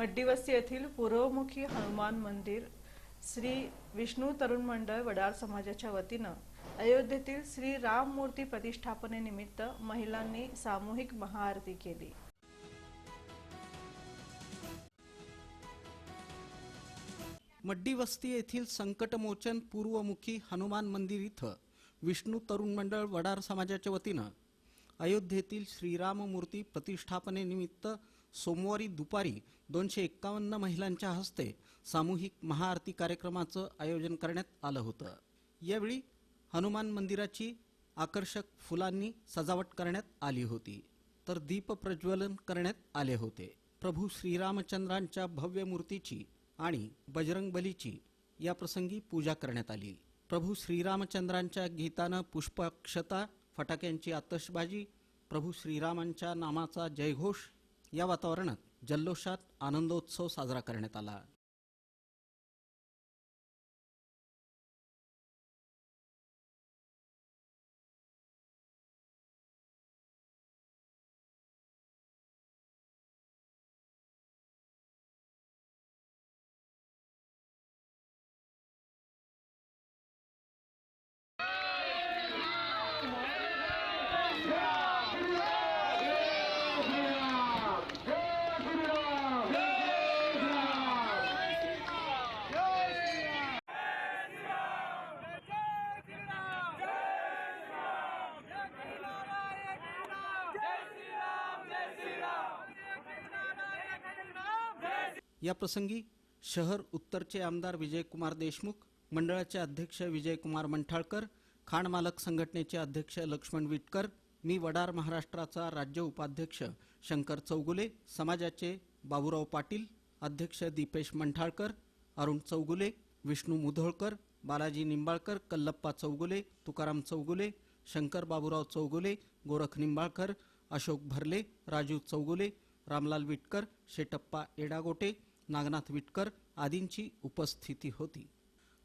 मड्डीवस्ती येथील पूर्वमुखी हनुमान मंदिर श्री विष्णू तरुण मंडळ वडार समाजाच्या वतीनं अयोध्येतील श्री राम मूर्ती प्रतिष्ठापनेनिमित्त महिलांनी सामूहिक महाआरती केली. मड्डी वस्ती येथील संकटमोचन पूर्वमुखी हनुमान मंदिर इथं विष्णू तरुण मंडळ वडार समाजाच्या वतीनं अयोध्येतील श्रीराम मूर्ती प्रतिष्ठापनेनिमित्त सोमवारी दुपारी दोनशे एक्कावन्न महिलांच्या हस्ते सामूहिक महाआरती कार्यक्रमाचं आयोजन करण्यात आलं होतं. यावेळी हनुमान मंदिराची आकर्षक फुलांनी सजावट करण्यात आली होती. तर दीप प्रज्वलन करण्यात आले होते. प्रभू श्रीरामचंद्रांच्या भव्य मूर्तीची आणि बजरंगबलीची या प्रसंगी पूजा करण्यात आली. प्रभू श्रीरामचंद्रांच्या गीतानं पुष्पाक्षता फटाक्यांची आतषबाजी प्रभू श्रीरामांच्या नामाचा जयघोष या वातावरणात जल्लोषात आनंदोत्सव साजरा करण्यात आला. या प्रसंगी शहर उत्तरचे आमदार विजयकुमार देशमुख मंडळाचे अध्यक्ष विजयकुमार मंठाळकर खाण मालक संघटनेचे अध्यक्ष लक्ष्मण विटकर मी वडार महाराष्ट्राचा राज्य उपाध्यक्ष शंकर चौगुले समाजाचे बाबूराव पाटील अध्यक्ष दीपेश मंठाळकर अरुण चौगुले विष्णू मुधोळकर बालाजी निंबाळकर कल्लप्पा चौगुले तुकाराम चौगुले शंकर बाबूराव चौगुले गोरख निंबाळकर अशोक भरले राजू चौगुले रामलाल विटकर शेटप्पा एडागोटे नागनाथ विटकर आदींची उपस्थिती होती.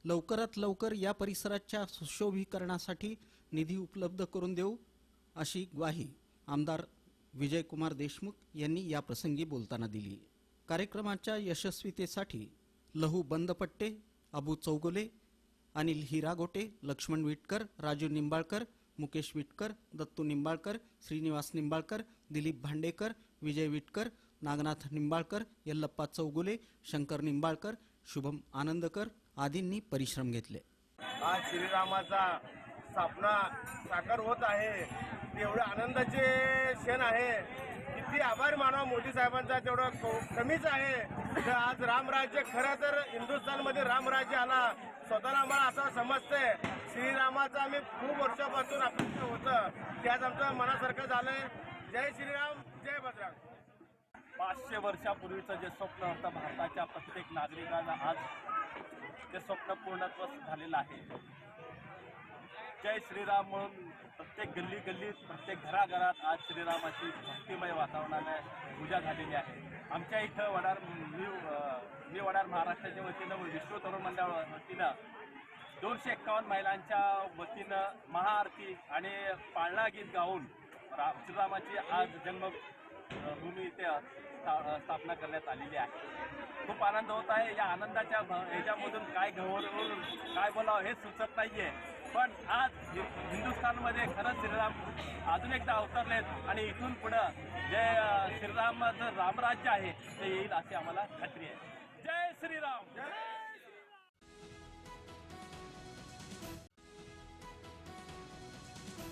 लवकरात लवकर या परिसराच्या सुशोभीकरणासाठी निधी उपलब्ध करून देऊ अशी ग्वाही आमदार विजयकुमार देशमुख यांनी या प्रसंगी बोलताना दिली. कार्यक्रमाच्या यशस्वीतेसाठी लहू बंदपट्टे अबू चौगुले अनिल हिरागोटे लक्ष्मण विटकर राजू निंबाळकर मुकेश विटकर दत्तू निंबाळकर श्रीनिवास निंबाळकर दिलीप भांडेकर विजय विटकर नागनाथ निंबाळकर यल्लप्पा चौगुले शंकर निंबाळकर शुभम आनंदकर आदींनी परिश्रम घेतले. आज श्रीरामाचा स्थापना साकार होत आहे. एवढं आनंदाचे क्षण आहे. किती आभार मानव मोदी साहेबांचा तेवढं कमीच आहे. तर आज रामराज्य खरं तर हिंदुस्थानमध्ये रामराज्य आला. स्वतःला आम्हाला असं समजतंय. श्रीरामाचं आम्ही खूप वर्षापासून अपेक्षा होतं. ते आज आमचं मनासारखं झालंय. जय श्रीराम जय बजरंग. पाचशे वर्षापूर्वीचं जे स्वप्न होतं भारताच्या प्रत्येक नागरिकाला आज ते स्वप्न पूर्णत्व झालेलं आहे. जय श्रीराम म्हणून प्रत्येक गल्ली गल्लीत प्रत्येक घराघरात आज श्रीरामाची भक्तिमय वातावरणाने पूजा झालेली आहे. आमच्या इथं वडार मी मी वडार महाराष्ट्राच्या वतीनं विश्व तरुण मंडळ वतीनं दोनशे एक्कावन्न महिलांच्या वतीनं महाआरती आणि पाळणा गीत गाऊन श्रीरामाची आज जन्मभूमी इथे स्था- स्थापना करण्यात आलेली आहे. खूप आनंद होत आहे. या आनंदाच्या ह्याच्यामधून काय गौरवून काय बोलावं हे सुचत नाहीये. पण आज हिंदुस्थानमध्ये खरंच श्रीराम अजून एकदा अवतरलेत आणि इथून पुढं जे श्रीरामाचं रामराज्य आहे ते येईल अशी आम्हाला खात्री आहे. जय श्रीराम!